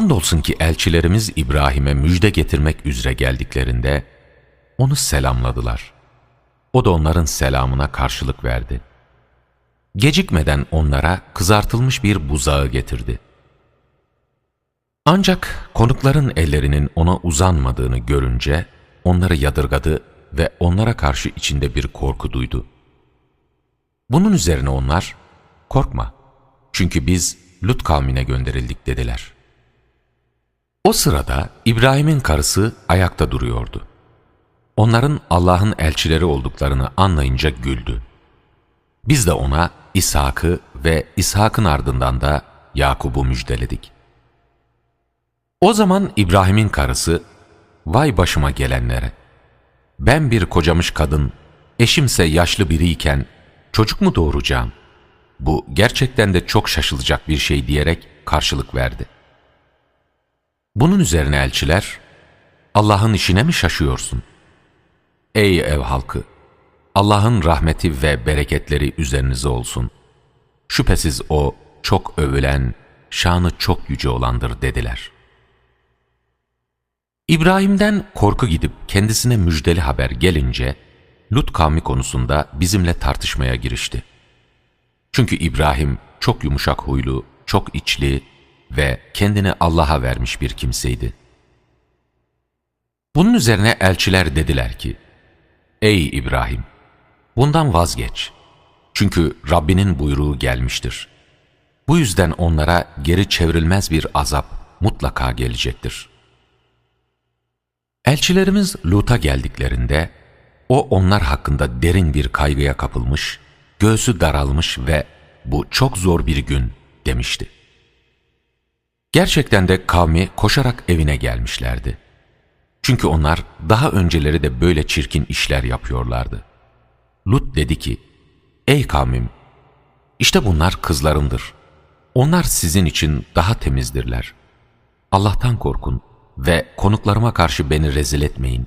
Andolsun ki elçilerimiz İbrahim'e müjde getirmek üzere geldiklerinde onu selamladılar. O da onların selamına karşılık verdi. Gecikmeden onlara kızartılmış bir buzağı getirdi. Ancak konukların ellerinin ona uzanmadığını görünce onları yadırgadı ve onlara karşı içinde bir korku duydu. Bunun üzerine onlar, korkma çünkü biz Lut kavmine gönderildik dediler. O sırada İbrahim'in karısı ayakta duruyordu. Onların Allah'ın elçileri olduklarını anlayınca güldü. Biz de ona İshak'ı ve İshak'ın ardından da Yakub'u müjdeledik. O zaman İbrahim'in karısı, vay başıma gelenlere, ben bir kocamış kadın, eşimse yaşlı biriyken çocuk mu doğuracağım? Bu gerçekten de çok şaşılacak bir şey diyerek karşılık verdi. Bunun üzerine elçiler, Allah'ın işine mi şaşıyorsun? Ey ev halkı! Allah'ın rahmeti ve bereketleri üzerinize olsun. Şüphesiz O çok övülen, şanı çok yüce olandır dediler. İbrahim'den korku gidip kendisine müjdeli haber gelince, Lut kavmi konusunda bizimle tartışmaya girişti. Çünkü İbrahim çok yumuşak huylu, çok içli ve kendini Allah'a vermiş bir kimseydi. Bunun üzerine elçiler dediler ki, Ey İbrahim! Bundan vazgeç. Çünkü Rabbinin buyruğu gelmiştir. Bu yüzden onlara geri çevrilmez bir azap mutlaka gelecektir. Elçilerimiz Lut'a geldiklerinde, o onlar hakkında derin bir kaygıya kapılmış, göğsü daralmış ve bu çok zor bir gün demişti. Gerçekten de kavmi koşarak evine gelmişlerdi. Çünkü onlar daha önceleri de böyle çirkin işler yapıyorlardı. Lut dedi ki, Ey kavmim! işte bunlar kızlarımdır. Onlar sizin için daha temizdirler. Allah'tan korkun ve konuklarıma karşı beni rezil etmeyin.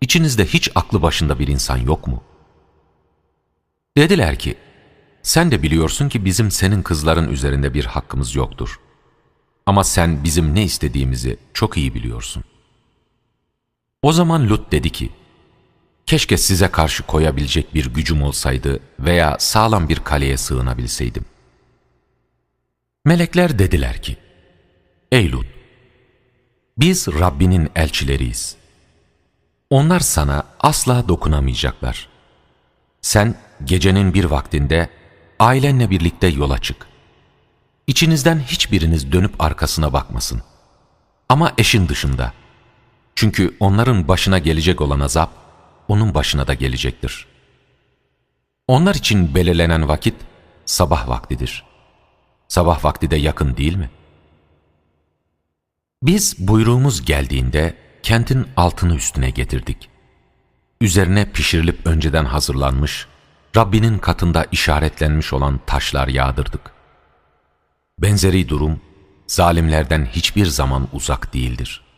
İçinizde hiç aklı başında bir insan yok mu? Dediler ki, sen de biliyorsun ki bizim senin kızların üzerinde bir hakkımız yoktur. Ama sen bizim ne istediğimizi çok iyi biliyorsun. O zaman Lut dedi ki, keşke size karşı koyabilecek bir gücüm olsaydı veya sağlam bir kaleye sığınabilseydim. Melekler dediler ki, Ey Lut, biz Rabbinin elçileriyiz. Onlar sana asla dokunamayacaklar. Sen gecenin bir vaktinde ailenle birlikte yola çık. İçinizden hiçbiriniz dönüp arkasına bakmasın. Ama eşin dışında. Çünkü onların başına gelecek olan azap, onun başına da gelecektir. Onlar için belirlenen vakit sabah vaktidir. Sabah vakti de yakın değil mi? Biz buyruğumuz geldiğinde kentin altını üstüne getirdik. Üzerine pişirilip önceden hazırlanmış, Rabbinin katında işaretlenmiş olan taşlar yağdırdık. Benzeri durum, zalimlerden hiçbir zaman uzak değildir.''